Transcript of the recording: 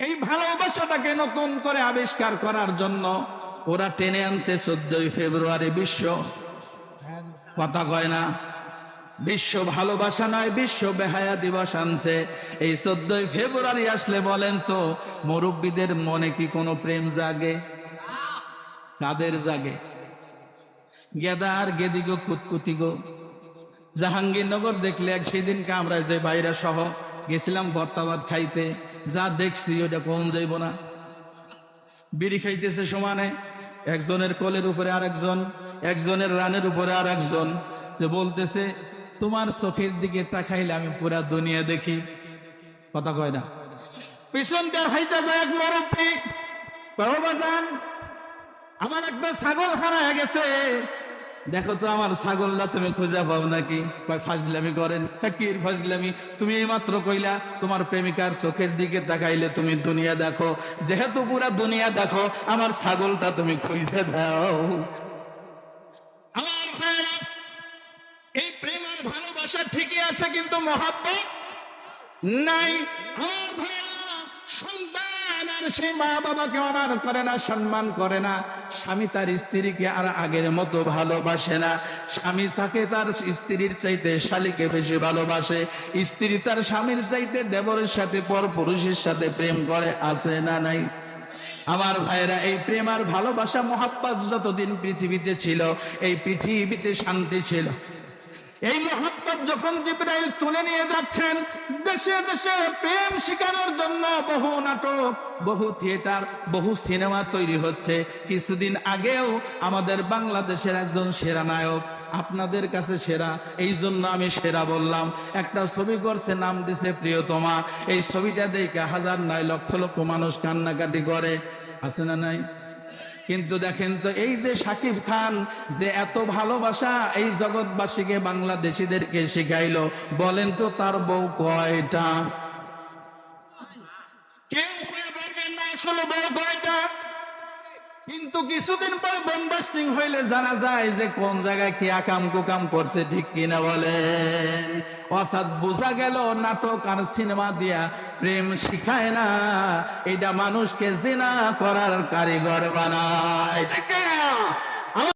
এই ভালোবাসাটাকে নতুন করে আবিষ্কার করার জন্য ওরা টেনে আনছে চোদ্দই ফেব্রুয়ারি বিশ্ব। কথা কয় না। বিশ্ব ভালোবাসা নয়, বিশ্ব বেহায়া দিবস আনছে। এই চোদ্দই ফেব্রুয়ারি আসলে বলেন তো, মুরব্বীদের মনে কি কোনো প্রেম জাগে? কাদের জাগে? গেদার গেদিগো কুতকুতি গো। জাহাঙ্গীরনগর দেখলে এক সেদিনকে আমরা যে বাইরা সহ গেছিলাম ভর্তাবাদ খাইতে। যা দেখছি ওটা কম যাইব না। বিড়ি খাইতেছে সমানে একজনের কলের উপরে আর একজন একজনের রানের উপরে আর একজন যে বলতেছে, তোমার চোখের দিকে তাকাইলে আমি পুরা দুনিয়া দেখি। কথা কয় না। আমার একটা ছাগল হারায় গেছে। দেখো তো আমার ছাগলটা তুমি খুঁজে পাও নাকি? ফাজলামি করেন। তা কি ফাজলামি? তুমি এই মাত্র কইলা তোমার প্রেমিকার চোখের দিকে তাকাইলে তুমি দুনিয়া দেখো। যেহেতু পুরা দুনিয়া দেখো আমার ছাগলটা তুমি খুঁজে দাও। ভালোবাসা ঠিকই আছে কিন্তু মহাব্বত নাই। আমার ভাইয়েরা, মা বাবাকে অনার করে না, সম্মান করে না। স্বামী তার স্ত্রীকে আর আগের মতো ভালোবাসে না। স্বামী তাকে তার স্ত্রীর চাইতে শালীকে বেশি ভালোবাসে। স্ত্রী তার স্বামীর চাইতে দেবরের সাথে পর পুরুষের সাথে প্রেম করে, আছে না নাই? আমার ভাইরা এই প্রেম আর ভালোবাসা, মহাব্বত যতদিন পৃথিবীতে ছিল, এই পৃথিবীতে শান্তি ছিল। এই মহাত্মত যখন জিব্রাইল তুলে নিয়ে যাচ্ছেন দেশে দেশে প্রেম শিকানোর জন্য বহু নাটক, বহু থিয়েটার, বহু সিনেমা তৈরি হচ্ছে। কিছুদিন আগেও আমাদের বাংলাদেশের একজন সেরা নায়ক, আপনাদের কাছে সেরা, এই জন্য আমি সেরা বললাম। একটা ছবি করছে, নাম দিছে প্রিয়তমা। এই ছবিটা দেখে হাজার নয় লক্ষ লক্ষ মানুষ কান্নাকাটি করে। আছে না নাই? কিন্তু দেখেন তো এই যে সাকিব খান যে এত ভালোবাসা এই জগৎবাসীকে বাংলাদেশিদেরকে শিখাইলো, বলেন তো তার বউ কয়টা? কেউ বলবেন না, আসলে বউ কয়টা? কিন্তু কিছুদিন পর বোমবাস্টিং হইলে জানা যায় যে কোন জায়গায় কি আকাম কুকাম করছে, ঠিক কিনা বলেন অর্থাৎ বোঝা গেল নাটক আর সিনেমা দিয়া প্রেম শিখায় না এটা মানুষকে জিনা করার কারিগর বানায়?